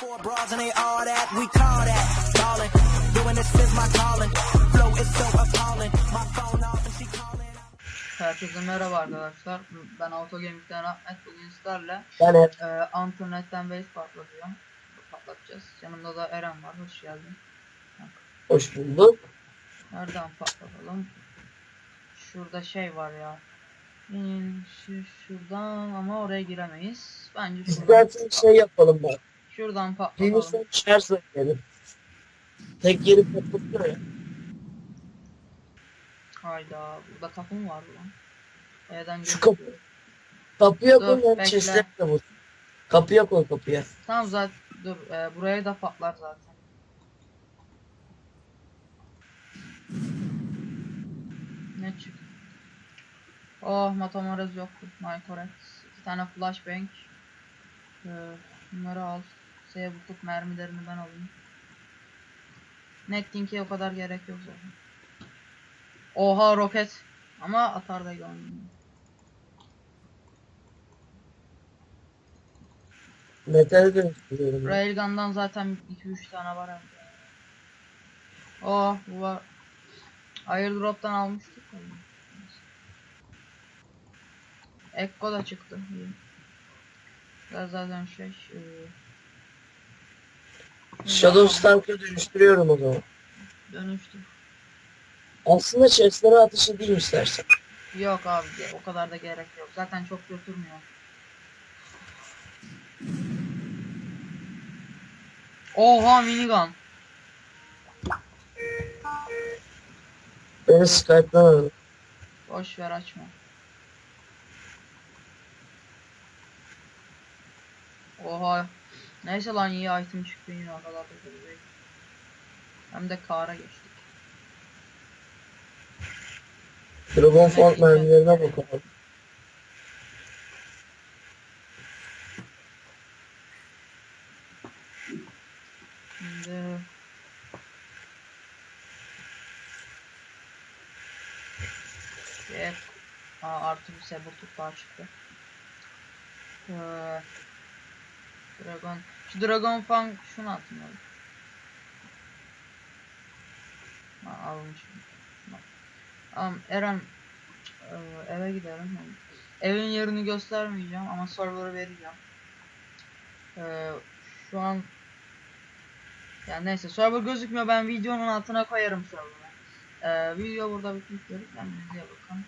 Four bras and they all that, we call that ballin'. Doing this is my calling. Flow is so appalling. My phone off and she calling. Herkese merhaba arkadaşlar. Ben Autogaming'den Ahmet. Bugün sizlerle Ben hep e, Antonet'ten base patlatacağım. Patlatacağız. Yanımda da Eren var. Hoş geldin. hoş bulduk. Nereden patlatalım? Şurada şey var ya. Şu, şuradan ama oraya giremeyiz. Bence şuradan, İstersen şey yapalım bak. Şuradan Yeni patlatalım. son şarj verelim. Tek yeri patlatıyor ya. Hayda. Burada kapı mı var lan? Evden Şu kapı. Kapıya Dur, koy lan bekle. chest'e de vur. Kapıya koy kapıya. Tamam zaten dur. e, buraya da patlar zaten. Ne çıktı? Oh Matamoros yok. Correct. İki tane flashbang. Ee, bunları al. S'ye butup mermilerini ben alayım. Netlink'e o kadar gerek yok zaten. Oha roket. Ama atar da görmüyorum. Metale dönüştürüyorum. Railgun'dan zaten 2-3 tane var hem. Oh bu var. Airdrop'tan almıştık. Ekko da çıktı. Biraz zaten şey. e, Shadow Stank'a dönüştürüyorum o zaman. Dönüştü. Aslında chest'lere ateş edeyim istersen. Yok abi o kadar da gerek yok. Zaten çok götürmüyor. Oha minigun. Beni Skype'dan aradı. Boş ver açma. Oha. Neyse lan iyi item çıktı yine o kadar da kötü değil. Hem de kara geçtik. Dragon Font mermilerine bakalım. Şimdi Evet. Aa, artı bir sabotuk daha çıktı. Ee, Dragon. Şu Dragon Fang şunu abi. Ha. Şuna. Tamam Eren ee, eve gidelim. Evin yerini göstermeyeceğim ama server'ı vereceğim. Ee, şu an yani neyse server gözükmüyor ben videonun altına koyarım server'ı. Ee, video burada bitmiştir. Kendinize bakın.